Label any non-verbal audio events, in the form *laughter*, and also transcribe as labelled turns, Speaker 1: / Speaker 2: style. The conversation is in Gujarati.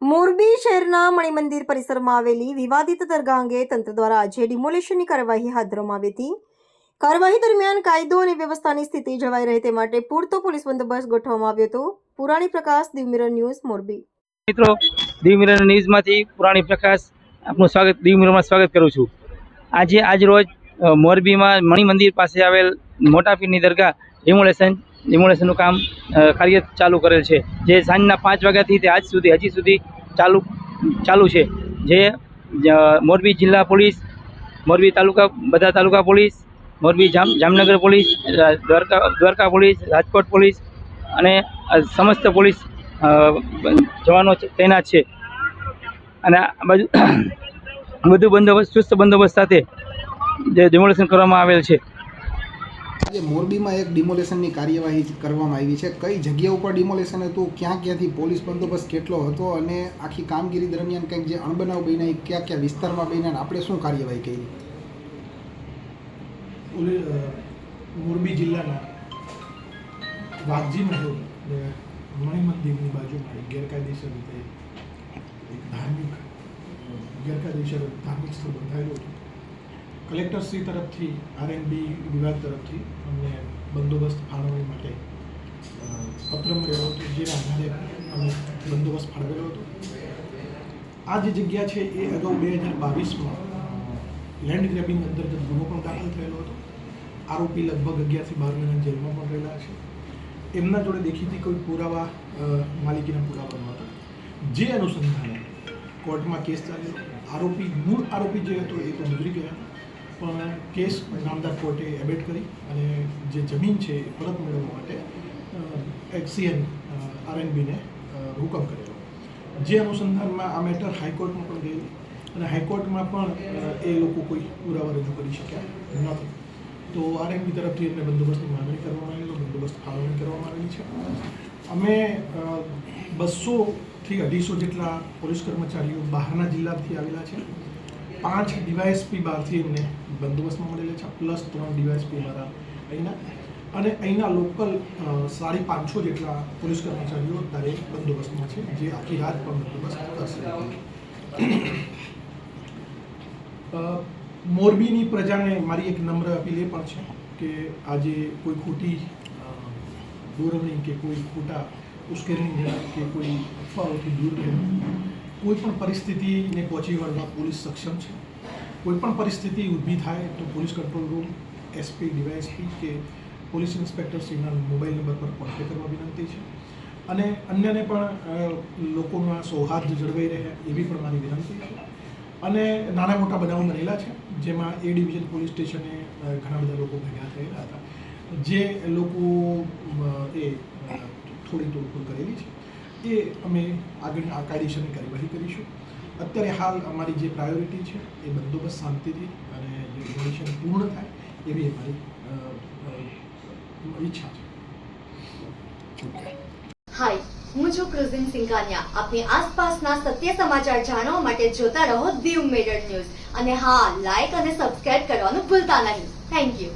Speaker 1: મોરબી શહેરના મણિમંદિર પરિસરમાં આવેલી વિવાદિત દરગાહ અંગે તંત્ર દ્વારા આજે ડિમોલેશનની કાર્યવાહી હાથ ધરવામાં આવી હતી. કાર્યવાહી દરમિયાન કાયદો અને વ્યવસ્થાની સ્થિતિ જળવાઈ રહે તે માટે પૂરતો પોલીસ બંદોબસ્ત ગોઠવવામાં આવ્યો હતો. પુરાણી પ્રકાશ દીવ ન્યૂઝ, મોરબી.
Speaker 2: મિત્રો દીવ મિરર ન્યૂઝમાંથી પુરાણી પ્રકાશ આપનું સ્વાગત દીવ મિરરમાં સ્વાગત કરું છું. આજે, આજ રોજ મોરબીમાં મણિમંદિર પાસે આવેલ મોટા પીરની દરગાહ ડિમોલેશન ડિમોલેશનનું કામ કાર્ય ચાલુ કરેલ છે. જે સાંજના પાંચ વાગ્યાથી તે આજ સુધી, હજી સુધી ચાલુ ચાલુ છે. જે મોરબી જિલ્લા પોલીસ, મોરબી તાલુકા, બધા તાલુકા પોલીસ, મોરબી જામ, Jamnagar police Dwarka Dwarka police, Rajkot police અને સમસ્ત પોલીસ જવાનો તૈનાત છે. અને આ બાજુ, *coughs* બધું બંદોબસ્ત, ચુસ્ત બંદોબસ્ત સાથે જે ડિમોલેશન કરવામાં આવેલ છે.
Speaker 3: આજે મોરબીમાં એક ડિમોલેશનની કાર્યવાહી કરવામાં આવી છે. કઈ જગ્યા ઉપર ડિમોલેશન હતું? ક્યાં ક્યાંથી પોલીસ બંદોબસ્ત કેટલો હતો? અને આખી કામગીરી દરમિયાન કંઈક જે અણબનાવ બન્યા, એ કયા કયા વિસ્તારમાં બન્યા આપણે શું કાર્યવાહી કરી?
Speaker 4: મોરબી જિલ્લાના વાઘજી મહેલ મણિ મંદિરની બાજુમાં એક ધાર્મિક, ગેરકાયદેસર ધાર્મિક સ્થળ બંધાયેલું હતું. કલેક્ટરશ્રી તરફથી આરએનબી વિભાગ તરફથી અમને બંદોબસ્ત ફાળવણી માટે પત્ર મળ્યો હતો, જેના આધારે અમે બંદોબસ્ત ફાળવેલો હતો. આ જે જગ્યા છે, એ અગાઉ બે હજાર બાવીસમાં લેન્ડ ગ્રેબિંગ અંતર્ગત ગુનો પણ દાખલ થયેલો હતો. આરોપી લગભગ અગિયારથી બાર મહિના જેલમાં પણ રહેલા છે. એમના જોડે દેખીતી કોઈ પુરાવા માલિકીના પુરાવા નહોતા જે અનુસંધાને કોર્ટમાં કેસ ચાલ્યો. આરોપી, મૂળ આરોપી જે હતો, એ તો ગુજરી ગયા. પણ કેસ નામદાર કોર્ટે એબેટ કરી અને જે જમીન છે એ પરત મેળવવા માટે એક્સીએન આરએનબીને હુકમ કરેલો. જે અનુસંધાનમાં આ મેટર હાઈકોર્ટમાં પણ ગયેલી અને હાઈકોર્ટમાં પણ એ લોકો કોઈ પુરાવા રજૂ કરી શક્યા નથી. તો આરએનબી તરફથી એમને બંદોબસ્તની માંગણી કરવામાં આવેલો, બંદોબસ્ત ફાળવણી કરવામાં આવેલી છે. અમે બસોથી અઢીસો જેટલા પોલીસ કર્મચારીઓ બહારના જિલ્લાથી આવેલા છે. પાંચ ડીવાયએસપી બહારથી એમને બંદોબસ્તમાં મળેલા છે. પ્લસ ત્રણ ડીવાયએસપી મારા અહીંના. અને અહીંના લોકલ સાડી પાંચસો જેટલા પોલીસ કર્મચારીઓ અત્યારે બંદોબસ્તમાં છે, જે આખી રાત પણ બંદોબસ્ત કરશે. મોરબીની પ્રજાને મારી એક નમ્ર અપીલ એ પણ છે કે આજે કોઈ ખોટી દોરવણી કે કોઈ ખોટા ઉશ્કેરણી કે કોઈ અફવાઓથી દૂર રહેવું. કોઈ પણ પરિસ્થિતિને પહોંચી વળવા પોલીસ સક્ષમ છે? કોઈ પણ પરિસ્થિતિ ઊભી થાય તો police control room SP DYSP કે પોલીસ ઇન્સ્પેક્ટર શ્રીના મોબાઈલ નંબર પર કોન્ટેક્ટ કરવા વિનંતી છે. અને અન્યને પણ લોકોમાં સૌહાર્દ જળવાઈ રહે એવી પણ મારી વિનંતી છે. અને નાના મોટા બનાવો બનેલા છે, જેમાં એ ડિવિઝન પોલીસ સ્ટેશને ઘણા બધા લોકો ભેગા થયેલા હતા. જે લોકો એ થોડી તોડફોડ કરેલી છે. એ અમે આગળ આ કાયદેસરની કાર્યવાહી કરીશું. અત્યારે હાલ અમારી જે પ્રાયોરિટી છે એ બંદોબસ્ત શાંતિથી અને જે પૂર્ણ થાય એવી અમારી ઈચ્છા છે.
Speaker 5: હાય હું છું ક્રુઝિન સિંઘાનિયા. આપની આસપાસના સત્ય સમાચાર જાણવા માટે જોતા રહો દીવ મેડર ન્યૂઝ. અને હા લાઈક અને સબસ્ક્રાઇબ કરવાનું ભૂલતા નહીં. Thank you